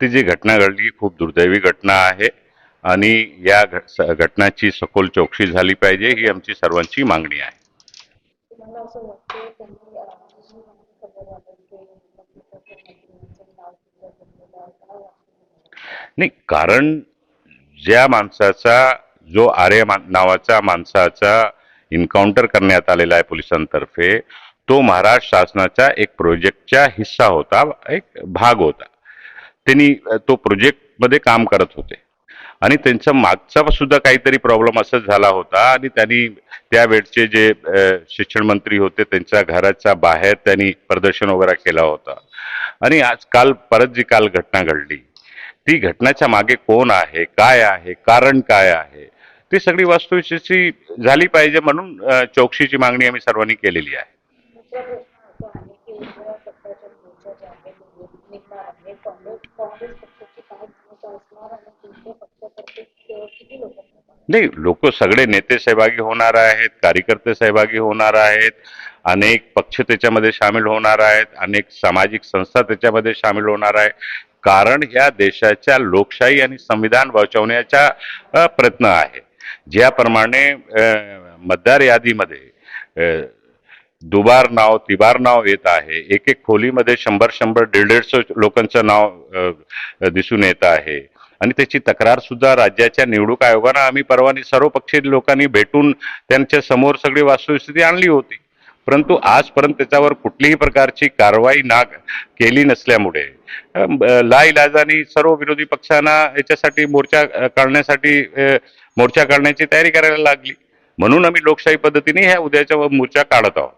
ती जी घटना घडली खूप दुर्दैवी घटना आहे आणि या घटनाची सखोल चौकशी झाली पाहिजे ही आमची सर्वांची मागणी आहे. नाही कारण ज्या माणसाचा जो आर्य नावाच्या नावाचा माणसाचा इन्काउंटर करण्यात आलेला आहे पोलिसांतर्फे तो महाराष्ट्र शासनाच्या एक प्रोजेक्टचा हिस्सा होता एक भाग होता. त्यांनी तो प्रोजेक्टमध्ये काम करत होते. आणि त्यांचा मागचा सुद्धा काहीतरी प्रॉब्लेम असंच झाला होता आणि त्यांनी त्यावेळचे जे शिक्षण मंत्री होते त्यांच्या घराच्या बाहेर त्यांनी प्रदर्शन वगैरे केला होता. आणि आज काल परत जी काल घटना घडली ती घटनाच्या मागे कोण आहे काय आहे कारण काय आहे? ती सगळी वस्तुस्थिती झाली पाहिजे म्हणून चौकशीची मागणी आम्ही सर्वांनी केलेली आहे. नाही लोक सगळे नेते सहभागी होणार आहेत कार्यकर्ते सहभागी होणार आहेत अनेक पक्ष त्याच्यामध्ये सामील होणार आहेत अनेक सामाजिक संस्था त्याच्यामध्ये सामील होणार आहे कारण ह्या देशाच्या लोकशाही आणि संविधान वाचवण्याचा प्रयत्न आहे. ज्याप्रमाणे मतदार यादीमध्ये दुबार नाव तिबार नाव येत आहे. एक एक खोलीमध्ये शंभर शंभर दीड दीडशे लोकांचं नाव दिसून येत आहे. आणि त्याची तक्रार सुद्धा राज्याच्या निवडणूक आयोगानं आम्ही परवानी सर्व पक्षीय लोकांनी भेटून त्यांच्यासमोर सगळी वास्तुस्थिती आणली होती. परंतु आजपर्यंत त्याच्यावर कुठलीही प्रकारची कारवाई ना केली नसल्यामुळे लाईलाजाने सर्व विरोधी पक्षांना याच्यासाठी मोर्चा काढण्यासाठी मोर्चा काढण्याची तयारी करायला लागली. म्हणून आम्ही लोकशाही पद्धतीने ह्या उद्याच्या मोर्चा काढत आहोत.